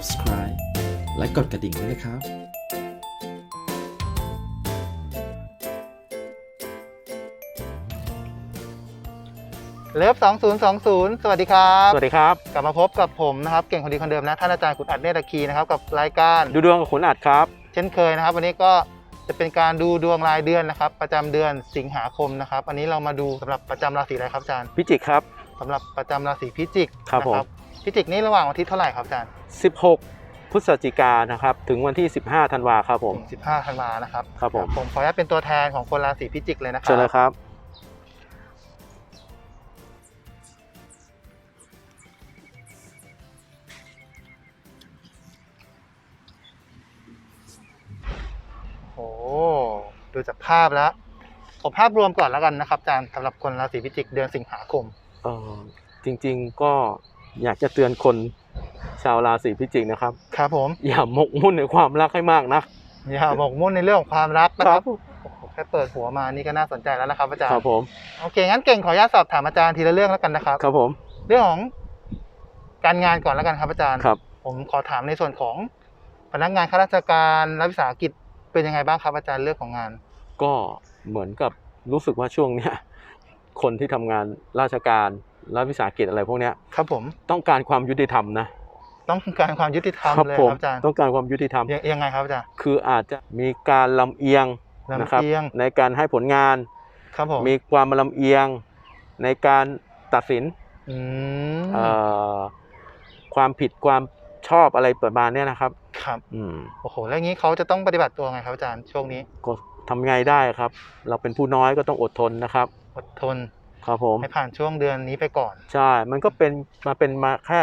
subscribe และกดกระดิ่งด้วยนะครับเลิฟ2020 สวัสดีครับ สวัสดีครับ กลับมาพบกับผมนะครับ เก่งคนดีคนเดิมนะ ท่านอาจารย์ขุนอัดเนตรคีนะครับ กับรายการดูดวงกับขุนอัดครับ เช่นเคยนะครับ วันนี้ก็จะเป็นการดูดวงรายเดือนนะครับ ประจำเดือนสิงหาคมนะครับ อันนี้เรามาดูสำหรับประจำราศีอะไรครับอาจารย์ พิจิกครับสำหรับประจำราศีพิจิกครับนะผม พิจิกนี่ระหว่างวันที่เท่าไหร่ครับอาจารย์16 พฤศจิกายนนะครับ ถึงวันที่ 15ธันวาครับผม ถึง15ธันวานะครับครับผม ผมขออนุญาตเป็นตัวแทนของคนราศีพิจิกเลยนะครัเชิญเลยครับ โอ้ดูจากภาพแล้วขอภาพรวมก่อนแล้วกันนะครับอาจารย์สำหรับคนราศีพิจิกเดือนสิงหาคม เออจริงๆก็ อยากจะเตือนคนชาวราศีพิจิกนะครับ ครับผม อย่าหมกมุ่นในความรักให้มากนะอย่าหมกมุ่นในเรื่องของความรักนะครับโอ้โหแค่เปิดหัวมานี่ก็น่าสนใจแล้วนะครับอาจารครัย์บผมโอเคงั้นเก่งขออนุญาตสอบถามอาจารย์ทีละเรื่องแล้วกันนะครับ ครับผม เรื่องของการงานก่อนแล้วกันครับอาจารย์ครับ ผมขอถามในส่วนของพนักงานข้าราชการรัฐวิสาหกิจเป็นยังไงบ้างครับอาจารย์เรื่องของงาน ก็เหมือนกับรู้สึกว่าช่วงเนี้ยคนที่ทำงานราชการ รัฐวิสาหกิจอะไรพวกเนี้ยครับผมต้องการความยุติธรรมนะต้องการความยุติธรรมเลยผมครับอาจารย์ต้องการความยุติธรรมยังยังไงครับอาจารย์คืออาจจะมีการลำเอียงลำนะครับเอียงในการให้ผลงานครับผมมีความลำเอียงในการตัดสินอืมเอ่อความผิดความชอบอะไรประมาณเนี้ยนะครับ ครับอืมโอ้โห แล้วงี้เขาจะต้องปฏิบัติตัวไงครับอาจารย์ช่วงนี้ ก็ทำไงได้ครับ เราเป็นผู้น้อยก็ต้องอดทนนะครับ อดทน ครับผมให้ผ่านช่วงเดือนนี้ไปก่อน ใช่ มันก็เป็นมาเป็นมาแค่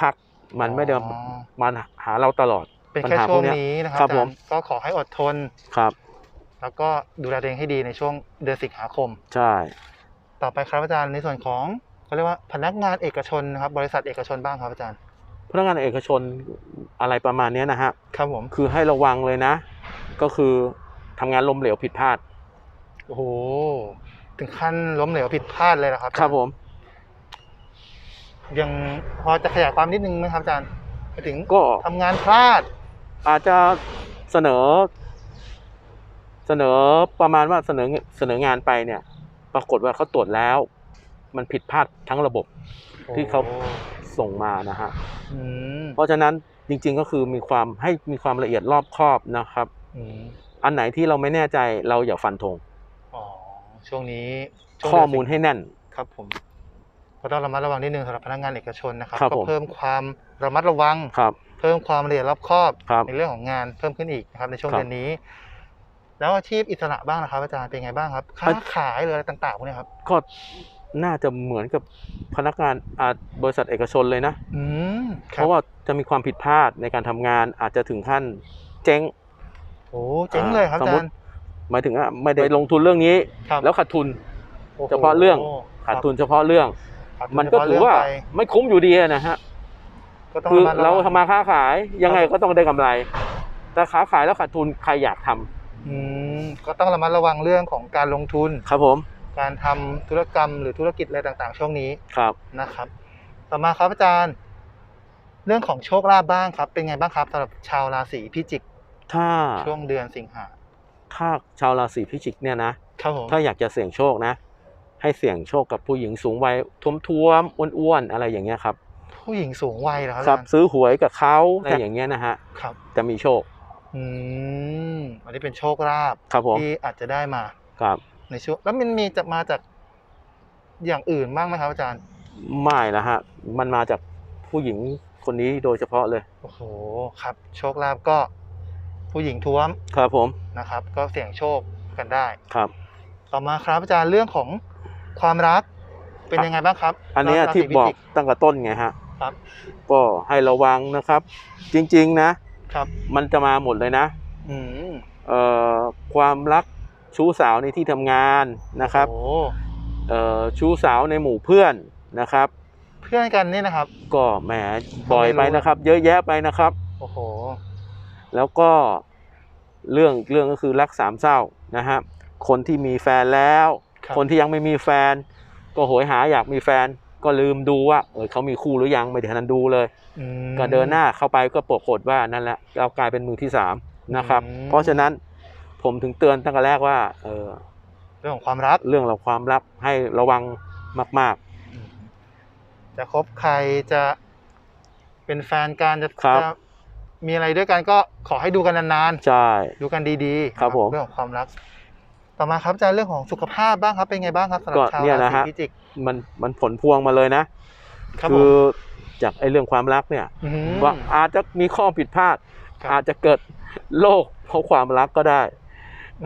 พักๆ มันไม่ได้อ๋อมาหาเราตลอด เป็นปัญแค่หาช่วงพวกเนี้ยนี้นะครับครับอาจารย์ผมก็ขอให้อดทนครับ แล้วก็ดูแลตัวเองให้ดีในช่วงเดือนสิงหาคม ใช่ ต่อไปครับอาจารย์ในส่วนของเขาเรียกว่าพนักงานเอกชนนะครับ บริษัทเอกชนบ้างครับอาจารย์ พนักงานเอกชนอะไรประมาณเนี้ยนะฮะครับผมคือให้ระวังเลยนะ ก็คือทำงานล้มเหลวผิดพลาดโอ้โห ถึงขั้นล้มเหลวผิดพลาดเลยเหรอครับ ครับผม ยังพอจะขยายความนิดนึงไหมครับอาจารย์ไปถึงก็ทำงานพลาด อาจจะเสนอ เสนอประมาณว่าเสนอเสนองานไปเนี่ย ปรากฏว่าเขาตรวจแล้ว มันผิดพลาดทั้งระบบ ที่เขา โอ้ส่งมานะฮะ อืมเพราะฉะนั้นจริงๆก็คือมีความให้มีความละเอียดรอบคอบนะครับ อืมอันไหนที่เราไม่แน่ใจเราอย่าฟันธงอ๋อ ช่วงนี้ช่วงข้อเดืนสิงมูลให้แน่นครับผมก็ต้องระมัดระวังนิดนึงสำหรับพนักงานเอกชนนะครับครับก็ผมเพิ่มความระมัดระวังครับ เพิ่มความละเอียดรอบคอบครับในเรื่องของงานเพิ่มขึ้นอีกนะครับ ในช่วงครับเดือนนี้ แล้วอาชีพอิสระบ้างนะครับอาจารย์เป็นไงบ้างครับค้าอาขายหรืออะไรต่างๆพวกเนี้ยครับก็น่าจะเหมือนกับพนักงานอาบริษัทเอกชนเลยนะอืมคเพบราะว่าจะมีความผิดพลาดในการทำงานอาจจะถึงขั้นเจ๊งโอ้เจ๋งเลยครับสอามมุจาติรย์ หมายถึงว่าไม่ได้ลงทุนเรื่องนี้ ครับแล้วขาดทุน โอ้โหเฉพาะเรื่องครัขาบดทุนเฉพาะเรื่อง ขาดทุนมันก็เฉพะถือว่าเรื่องไปไม่คุ้มอยู่ดีอะนะฮะก็ต้องคือระมัดะเราวังทำมาค้าขายยังไงก็ต้องได้กำไร แต่ค้าขายแล้วขาดทุนใครอยากทำอืมก็ต้องระมัดระวังเรื่องของการลงทุน ครับผมการทำธุรกรรมหรือธุรกิจอะไรต่างๆ ช่วงนี้ครับ นะครับ ต่อมาครับอาจารย์ เรื่องของโชคลาภบ้างครับ เป็นไงบ้างครับสำหรับชาวราศีพิจิกถ้าช่วงเดือนสิงหา ถ้าชาวราศีพิจิกเนี่ยนะครับผมถ้าอยากจะเสี่ยงโชคนะ ให้เสี่ยงโชคกับผู้หญิงสูงวัยท้วมๆอ้วนๆอะไรอย่างเงี้ยครับผู้หญิงสูงวัยเหรอครับครับอาจารย์ซื้อหวยกับเขาอะไรอย่างเงี้ยนะฮะครับ จะมีโชค อืมอันนี้เป็นโชคลาภครับผมที่อาจจะได้มาครับ ในช่วงแล้วมันมีจะมาจากอย่างอื่นบ้างไหมครับอาจารย์ไม่นะฮะมันมาจากผู้หญิงคนนี้โดยเฉพาะเลยโอ้โหครับ โชคลาภก็ ผู้หญิงท้วมครับผมนะครับ ก็เสี่ยงโชคกันได้ครับ ต่อมาครับอาจารย์เรื่องของความรักเป็นยังไงบ้างครับ อันเนี้ยราศีที่พิบอกจิตั้งแต่ต้นไงฮะครับ ก็ให้ระวังนะครับ จริง ๆนะครับ มันจะมาหมดเลยนะอืมเอ่อความรักชู้สาวในที่ทำงานนะครับโอ้เอ่อชู้สาวในหมู่เพื่อนนะครับ เพื่อนกันนี่นะครับ ก็แหมบ่อยไปนะครับ เยอะแยะไปนะครับ โอ้โห แล้วก็เรื่องเรื่องก็คือรักสามเศร้านะฮะคนที่มีแฟนแล้วครับคนที่ยังไม่มีแฟน ก็โหยหาอยากมีแฟนก็ลืมดูว่าเออเขามีคู่หรือยังไม่ได้ทันดูเลยอืมก็เดินหน้าเข้าไปก็ปรากฏว่านั่นแหละเรากลายเป็นมือที่สามนะครับอืมเพราะฉะนั้นผมถึงเตือนตั้งแต่แรกว่าเออเรื่องของความรักเรื่องเราความลับให้ระวังมากอืมจะคบใครจะเป็นแฟนกันจะครับจะ มีอะไรด้วยกันก็ขอให้ดูกันนานๆ ใช่ๆดูกันดีๆครับผมเรื่องของความรัก ต่อมาครับอาจารย์เรื่องของสุขภาพบ้างครับเป็นไงบ้างครับสำหรับก็ชาวเนี่ยรานะศีฮะพิจิกมันมันผลพวงมาเลยนะครับคืผมอจากไอ้เรื่องความรักเนี่ยมว่าอาจจะมีข้อผิดพลาดครับอาจจะเกิดโรคเพราะความรักก็ได้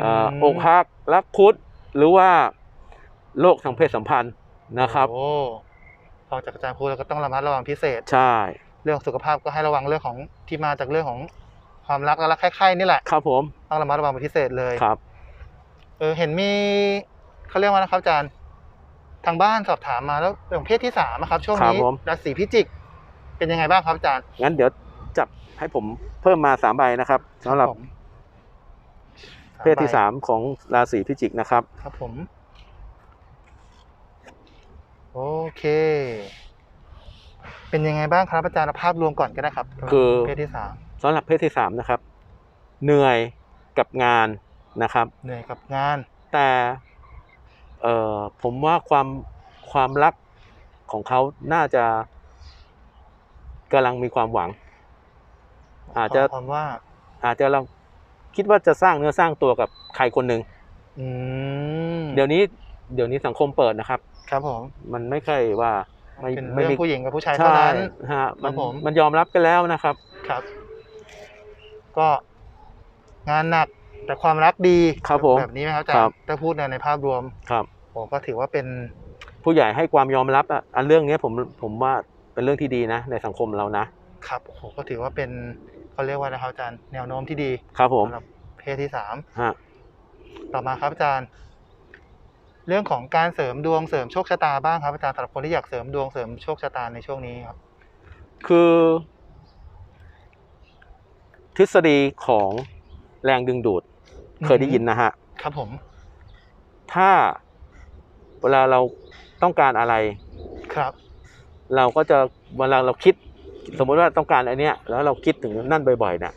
อ่าอืมอกหักรักคุดหรือว่าโรคทางเพศสัมพันธ์นะครับโอ้ฟังจากอาจารย์พูดแล้วก็ต้องระมัดระวังพิเศษ ใช่ เรื่องสุขภาพก็ให้ระวังเรื่องของที่มาจากเรื่องของความรักและรักใคร่ๆนี่แหละครับผมต้องระมัดระวังเป็นพิเศษเลยครับ เออเห็นมีเขาเรียกว่านะครับอาจารย์ทางบ้านสอบถามมาแล้วเรื่องเพศที่สามอะครับ ช่วงครับนี้ผมราศีพิจิก เป็นยังไงบ้างครับอาจารย์งั้นเดี๋ยวจับให้ผมเพิ่มมาสามใบนะครับสำหรับผมเพศที่สามของราศีพิจิกนะครับ ครับผม โอเค เป็นยังไงบ้างครับอาจารย์เอาภาพรวมก่อนก็ได้ครับสำหรับคือเพศที่สามสำหรับเพศที่สามนะครับ เหนื่อยกับงานนะครับ เหนื่อยกับงาน แต่เอ่อผมว่าความความรักของเขาน่าจะกำลังมีความหวัง อาจจะความว่า อาจจะเราคิดว่าจะสร้างเนื้อสร้างตัวกับใครคนหนึ่งอืมเดี๋ยวนี้ เดี๋ยวนี้สังคมเปิดนะครับ ครับผมมันไม่ค่อยว่า ไม่เป็นไม่เรื่อมีงผู้หญิงกับผู้ชายเท่าใช่นั้น ฮะมันครับผม มันยอมรับกันแล้วนะครับ ครับ ก็งานหนักแต่ความรักดีครับผมแบบนี้ไหมครับอาจาครรับ ย์ถ้าพูดในในภาพรวมครับ ผมก็ถือว่าเป็นผู้ใหญ่ให้ความยอมรับอะอันเรื่องเนี้ยผมผมว่าเป็นเรื่องที่ดีนะ ในสังคมเรานะครับโอ้โหก็ถือว่าเป็นเขาเรียกว่านะครับอาจารย์แนวโน้มที่ดีครับผมสำหรับเพศที่สามฮะต่อมาครับอาจารย์ เรื่องของการเสริมดวงเสริมโชคชะตาบ้างครับอาจารย์สำหรับคนที่อยากเสริมดวงเสริมโชคชะตาในช่วงนี้ครับ คือ ทฤษฎีของแรงดึงดูดอืมเคยได้ยินนะฮะ ครับผม ถ้าเวลาเราต้องการอะไร ครับ เราก็จะเวลาเราคิด สมมติว่าต้องการอันเนี้ย แล้วเราคิดถึงนั่นบ่อยๆเนี่ย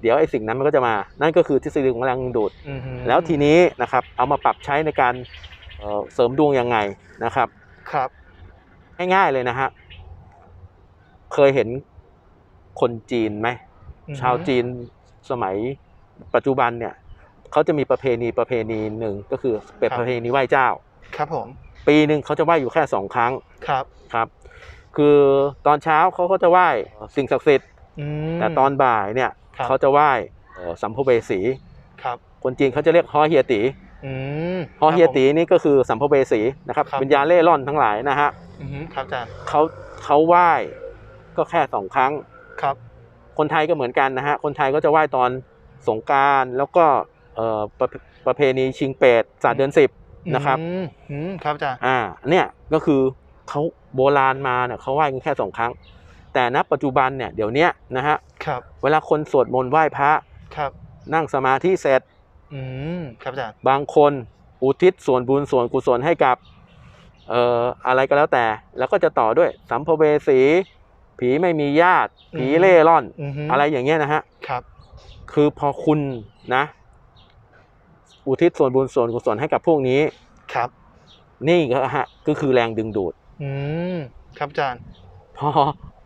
เดี๋ยวไอ้สิ่งนั้นมันก็จะมา นั่นก็คือทฤษฎีของแรงดึงดูดอือหือแล้วทีนี้นะครับ เอามาปรับใช้ในการ เอ่อเสริมดวงยังไงนะครับ ครับ ง่ายๆเลยนะฮะ เคยเห็นคนจีนไหมอือหือชาวจีนสมัยปัจจุบันเนี่ย เขาจะมีประเพณีประเพณีหนึ่งก็คือเป็นประเพณีไหว้เจ้า ครับผม ปีหนึ่งเขาจะไหว้อยู่แค่สองครั้ง ครับ ครับ คือตอนเช้าเขาก็จะไหว้สิ่งศักดิ์สิทธิ์อืมแต่ตอนบ่ายเนี่ยครับเขาจะไหว้เอ่อสัมภเวสี ครับ คนจีนเขาจะเรียกฮอเฮียตี อืมฮอเฮียตีครับนี่ก็คือสัมภเวสีนะครับครับวิญญาณเล่ร่อนทั้งหลายนะฮะผมอือหือครับอาจารย์เขาเขาไหว้ก็แค่สองครั้งครับ คนไทยก็เหมือนกันนะฮะคนไทยก็จะไหว้ตอนสงกรารแล้วก็เอ่อประประเพณีชิงเปรตศาสตร์เดือนสิบนะครับอืมอืมครับอาจารย์อ่าเนี่ยก็คือเขาโบราณมาเนี่ยเขาไหว้กันแค่สองครั้ง แต่ณปัจจุบันเนี่ยเดี๋ยวเนี้ยนะฮะครับเวลาคนสวดมนต์ไหว้พระครับนั่งสมาธิเสร็จ อืมครับอาจารย์บางคนอุทิศส่วนบุญส่วนกุศลให้กับเอ่ออะไรก็แล้วแต่ แล้วก็จะต่อด้วยสัมภเวสี ผีไม่มีญาติ ผีเล่ร่อนอือหืออะไรอย่างเงี้ยนะฮะครับ คือพอคุณนะ อุทิศส่วนบุญส่วนกุศลให้กับพวกนี้ครับ นี่ก็ฮะก็คือแรงดึงดูด อืมครับอาจารย์ พอ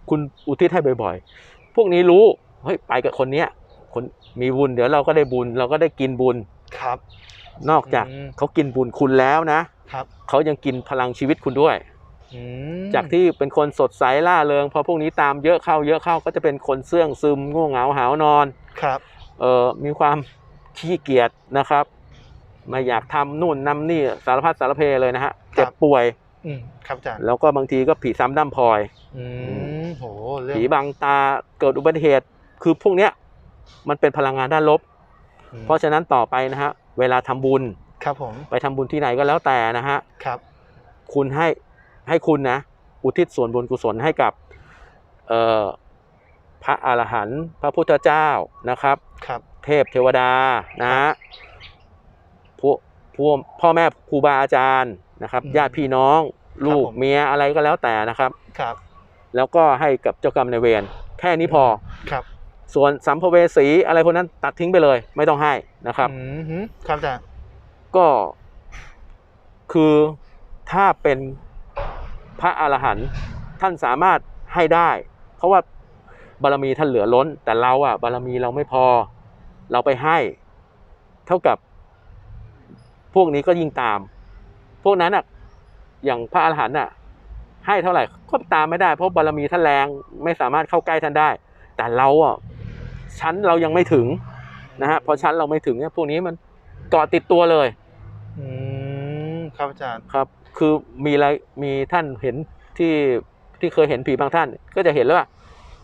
คุณอุทิศให้บ่อย ๆ พวกนี้รู้เฮ้ยไปกับคนเนี้ย คนมีบุญเดี๋ยวเราก็ได้บุญ เราก็ได้กินบุญครับ นอกจากอืมเขากินบุญคุณแล้วนะครับเขายังกินพลังชีวิตคุณด้วยอืมจากที่เป็นคนสดใสล่าเริงพอพวกนี้ตามเยอะเข้าเยอะเข้าก็จะเป็นคนเสื่องซึมง่วงเหงาหาวนอนครับเอ่อมีความขี้เกียจนะครับไม่อยากทำนู่นนำนี่สารพัดสารเพเลยนะฮะเจ็บป่วยอืมครับอาจารย์แล้วก็บางทีก็ผีซ้ำด้ำพลอยอืมโหเรื่องผีบังตาเกิดอุบัติเหตุ คือพวกเนี้ย มันเป็นพลังงานด้านลบอืมเพราะฉะนั้นต่อไปนะฮะเวลาทำบุญครับผมไปทำบุญที่ไหนก็แล้วแต่นะฮะครับ คุณให้ให้คุณนะ อุทิศส่วนบุญกุศลให้กับเอ่อพระอรหันต์พระพุทธเจ้านะครับครับ เทพเทวดานะฮะพวกพวกพ่อแม่ครูบาอาจารย์นะครับ ญาติพี่น้อง ลูกผมเมียอะไรก็แล้วแต่นะครับครับ แล้วก็ให้กับเจ้ากรรมนายเวรแค่นี้พอครับ ส่วนสัมภเวสีอะไรพวกนั้นตัดทิ้งไปเลย ไม่ต้องให้นะครับอืมฮึครับอาจารย์ก็คือถ้าเป็นพระอรหันต์ท่านสามารถให้ได้ เพราะว่าบารมีท่านเหลือล้น แต่เราอะบารมีเราไม่พอ เราไปให้ เท่ากับพวกนี้ก็ยิ่งตาม พวกนั้นอะอย่างพระอรหันต์อะให้เท่าไหร่ก็ตามไม่ได้เพราะบารมีท่านแรงไม่สามารถเข้าใกล้ท่านได้ แต่เราอะ ชั้นเรายังไม่ถึงนะฮะพอชั้นเราไม่ถึงเนี่ยพวกนี้มันเกาะติดตัวเลยอืมครับอาจารย์ครับ คือมีอะไรมีท่านเห็นที่ที่เคยเห็นผีบางท่าน ก็จะเห็นแล้วว่า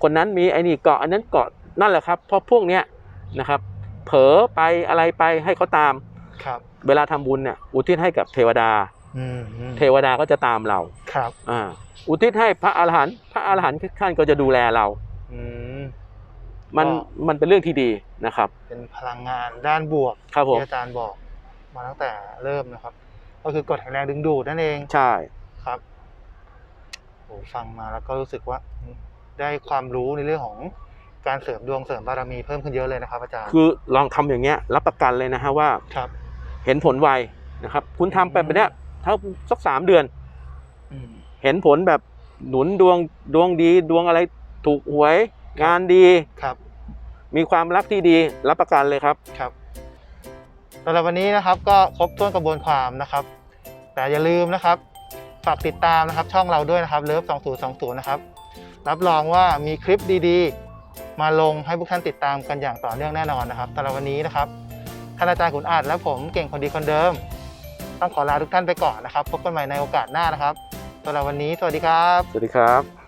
คนนั้นมีไอ้นี่เกาะอันนั้นเกาะนั่นแหละครับเพราะพวกเนี้ยนะครับ เผลอไปอะไรไปให้เขาตามครับ เวลาทำบุญเนี่ยอุทิศให้กับเทวดาอืมฮึเทวดาก็จะตามเราครับอ่าอุทิศให้พระอาหารหันต์พระอาหารหันต์ท่านก็จะดูแลเราอื มมันก็มันเป็นเรื่องที่ดีนะครับ เป็นพลังงานด้านบวกครับผมที่อาจารย์บอกมาตั้งแต่เริ่มนะครับ ก็คือกฎแห่งแรงดึงดูดนั่นเองใช่ครับโหฟังมาแล้วก็รู้สึกว่าอืมได้ความรู้ในเรื่องของการเสริมดวงเสริมบารมีเพิ่มขึ้นเยอะเลยนะครับอาจารย์คือลองทำอย่างเงี้ย รับประกันเลยนะฮะว่าครับ เห็นผลไวนะครับ คุณทำไปแบบเนี้ยถ้าสักสามเดือนอืมเห็นผลแบบหนุนดวงดวงดีดวงอะไรถูกหวย งานดีครับ มีความรักที่ดีรับประกันเลยครับครับสำหรับวันนี้นะครับก็ครบถ้วนกระบวนความนะครับ แต่อย่าลืมนะครับ ฝากติดตามนะครับ ช่องเราด้วยนะครับเลิฟ2020 นะครับ รับรองว่ามีคลิปดีๆ มาลงให้พวกท่านติดตามกันอย่างต่อเนื่องแน่นอนนะครับสำหรับวันนี้นะครับท่านอาจารย์ขุนอาจและผมเก่งคนดีคนเดิม ต้องขอลาทุกท่านไปก่อนนะครับ พบกันใหม่ในโอกาสหน้านะครับสำหรับวันนี้ สวัสดีครับ สวัสดีครับ